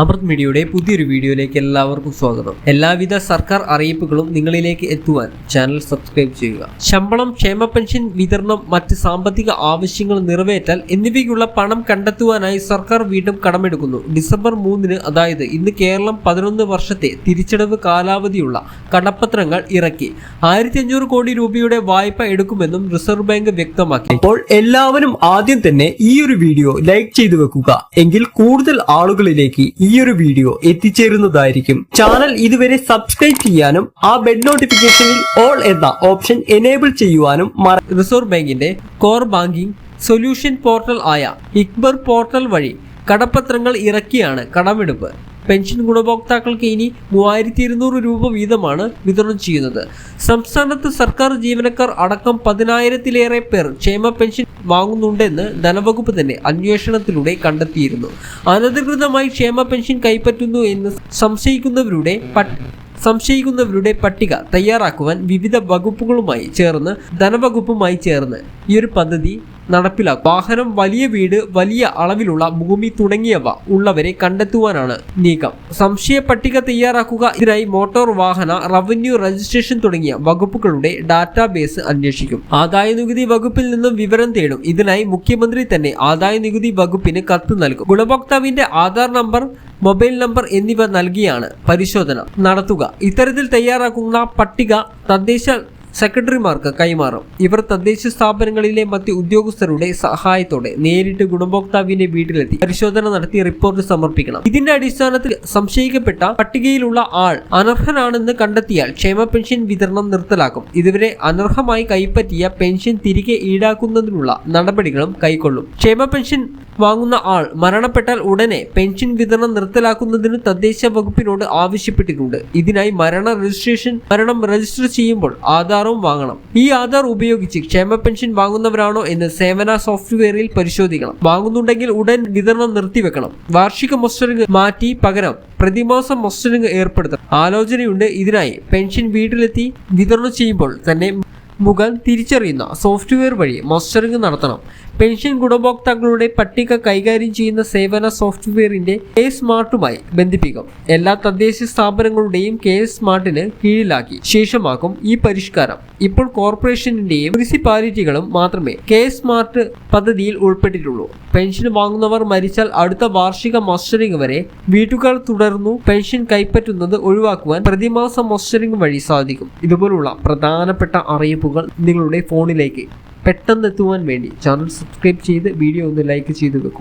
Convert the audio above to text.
അമൃത് മീഡിയയുടെ പുതിയൊരു വീഡിയോയിലേക്ക് എല്ലാവർക്കും സ്വാഗതം. എല്ലാവിധ സർക്കാർ അറിയിപ്പുകളും നിങ്ങളിലേക്ക് എത്തുവാൻ ചാനൽ സബ്സ്ക്രൈബ് ചെയ്യുക. ശമ്പളം ക്ഷേമ പെൻഷൻ വിതരണം മറ്റ് സാമ്പത്തിക ആവശ്യങ്ങൾ നിറവേറ്റാൽ എന്നിവയ്ക്കുള്ള പണം കണ്ടെത്തുവാനായി സർക്കാർ വീണ്ടും കടമെടുക്കുന്നു. ഡിസംബർ മൂന്നിന് അതായത് ഇന്ന് കേരളം പതിനൊന്ന് വർഷത്തെ തിരിച്ചടവ് കാലാവധിയുള്ള കടപ്പത്രങ്ങൾ ഇറക്കി. ആയിരത്തി കോടി രൂപയുടെ വായ്പ എടുക്കുമെന്നും റിസർവ് ബാങ്ക് വ്യക്തമാക്കി. അപ്പോൾ എല്ലാവരും ആദ്യം തന്നെ ഈ ഒരു വീഡിയോ ലൈക്ക് ചെയ്തു വെക്കുക. എങ്കിൽ കൂടുതൽ ആളുകളിലേക്ക് ഈ ഒരു വീഡിയോ എത്തിച്ചേരുന്നതായിരിക്കും. ചാനൽ ഇതുവരെ സബ്സ്ക്രൈബ് ചെയ്യാനും ആ ബെഡ് നോട്ടിഫിക്കേഷനിൽ ഓൾ എന്ന ഓപ്ഷൻ എനേബിൾ ചെയ്യുവാനും റിസർവ് ബാങ്കിന്റെ കോർ ബാങ്കിംഗ് സൊല്യൂഷൻ പോർട്ടൽ ആയ ഇക്ബർ പോർട്ടൽ വഴി കടപ്പത്രങ്ങൾ ഇറക്കിയാണ് കടമെടുപ്പ്. പെൻഷൻ ഗുണഭോക്താക്കൾക്ക് ഇനി മൂവായിരത്തി ഇരുന്നൂറ് രൂപ വീതമാണ് വിതരണം ചെയ്യുന്നത്. സംസ്ഥാനത്ത് സർക്കാർ ജീവനക്കാർ അടക്കം പതിനായിരത്തിലേറെ പേർ ക്ഷേമ പെൻഷൻ വാങ്ങുന്നുണ്ടെന്ന് ധനവകുപ്പ് തന്നെ അന്വേഷണത്തിലൂടെ കണ്ടെത്തിയിരുന്നു. അനധികൃതമായി ക്ഷേമ പെൻഷൻ കൈപ്പറ്റുന്നു എന്ന് സംശയിക്കുന്നവരുടെ സംശയിക്കുന്നവരുടെ പട്ടിക തയ്യാറാക്കുവാൻ വിവിധ വകുപ്പുകളുമായി ചേർന്ന് ധനവകുപ്പുമായി ചേർന്ന് ഈ ഒരു പദ്ധതി നടപ്പിലാക്കും. വാഹനം വലിയ വീട് വലിയ അളവിലുള്ള ഭൂമി തുടങ്ങിയവ ഉള്ളവരെ കണ്ടെത്തുവാനാണ് നീക്കം. സംശയ പട്ടിക തയ്യാറാക്കുക ഇതിനായി മോട്ടോർ വാഹന റവന്യൂ രജിസ്ട്രേഷൻ തുടങ്ങിയ വകുപ്പുകളുടെ ഡാറ്റാബേസ് അന്വേഷിക്കും. ആദായ നികുതി വകുപ്പിൽ നിന്നും വിവരം തേടും. ഇതിനായി മുഖ്യമന്ത്രി തന്നെ ആദായ നികുതി വകുപ്പിന് കത്ത് നൽകും. ഗുണഭോക്താവിന്റെ ആധാർ നമ്പർ മൊബൈൽ നമ്പർ എന്നിവ നൽകിയാണ് പരിശോധന നടത്തുക. ഇത്തരത്തിൽ തയ്യാറാക്കുന്ന പട്ടിക തദ്ദേശ സെക്രട്ടറിമാർക്ക് കൈമാറും. ഇവർ തദ്ദേശ സ്ഥാപനങ്ങളിലെ മറ്റ് ഉദ്യോഗസ്ഥരുടെ സഹായത്തോടെ നേരിട്ട് ഗുണഭോക്താവിന്റെ വീട്ടിലെത്തി പരിശോധന നടത്തി റിപ്പോർട്ട് സമർപ്പിക്കണം. ഇതിന്റെ അടിസ്ഥാനത്തിൽ സംശയിക്കപ്പെട്ട പട്ടികയിലുള്ള ആൾ അനർഹനാണെന്ന് കണ്ടെത്തിയാൽ ക്ഷേമ പെൻഷൻ വിതരണം നിർത്തലാക്കും. ഇതുവരെ അനർഹമായി കൈപ്പറ്റിയ പെൻഷൻ തിരികെ ഈടാക്കുന്നതിനുള്ള നടപടികളും കൈക്കൊള്ളും. ക്ഷേമ പെൻഷൻ വാങ്ങുന്ന ആൾ മരണപ്പെട്ടാൽ ഉടനെ പെൻഷൻ വിതരണം നിർത്തലാക്കുന്നതിന് തദ്ദേശ വകുപ്പിനോട് ആവശ്യപ്പെട്ടിട്ടുണ്ട്. ഇതിനായി മരണ രജിസ്ട്രേഷൻ മരണം രജിസ്റ്റർ ചെയ്യുമ്പോൾ ആധാറും വാങ്ങണം. ഈ ആധാർ ഉപയോഗിച്ച് ക്ഷേമ പെൻഷൻ വാങ്ങുന്നവരാണോ എന്ന് സേവന സോഫ്റ്റ്വെയറിൽ പരിശോധിക്കണം. വാങ്ങുന്നുണ്ടെങ്കിൽ ഉടൻ വിതരണം നിർത്തിവെക്കണം. വാർഷിക മൊസ്റ്ററിംഗ് മാറ്റി പകരം പ്രതിമാസം മൊസ്റ്ററിംഗ് ഏർപ്പെടുത്തണം. ആലോചനയുണ്ട് ഇതിനായി പെൻഷൻ വീട്ടിലെത്തി വിതരണം ചെയ്യുമ്പോൾ തന്നെ മുഖം തിരിച്ചറിയുന്ന സോഫ്റ്റ്വെയർ വഴി മോസ്റ്ററിംഗ് നടത്തണം. പെൻഷൻ ഗുണഭോക്താക്കളുടെ പട്ടിക കൈകാര്യം ചെയ്യുന്ന സേവന സോഫ്റ്റ്വെയറിന്റെ കെ സ്മാർട്ടുമായി ബന്ധിപ്പിക്കും. എല്ലാ തദ്ദേശ സ്ഥാപനങ്ങളുടെയും കെ സ്മാർട്ടിന് കീഴിലാക്കി ശേഷമാക്കും ഈ പരിഷ്കാരം. ഇപ്പോൾ കോർപ്പറേഷനിന്റെയും മുനിസിപ്പാലിറ്റികളും മാത്രമേ കെ സ്മാർട്ട് പദ്ധതിയിൽ ഉൾപ്പെട്ടിട്ടുള്ളൂ. പെൻഷൻ വാങ്ങുന്നവർ മരിച്ചാൽ അടുത്ത വാർഷിക മോസ്റ്ററിംഗ് വരെ വീട്ടുകാർ തുടർന്നു പെൻഷൻ കൈപ്പറ്റുന്നത് ഒഴിവാക്കുവാൻ പ്രതിമാസ മോസ്റ്ററിംഗ് വഴി സാധിക്കും. ഇതുപോലുള്ള പ്രധാനപ്പെട്ട അറിയിപ്പുകൾ നിങ്ങളുടെ ഫോണിലേക്ക് പെട്ടെന്ന് എത്തുവാൻ വേണ്ടി ചാനൽ സബ്സ്ക്രൈബ് ചെയ്ത് വീഡിയോ ഒന്ന് ലൈക്ക് ചെയ്ത് വെക്കും.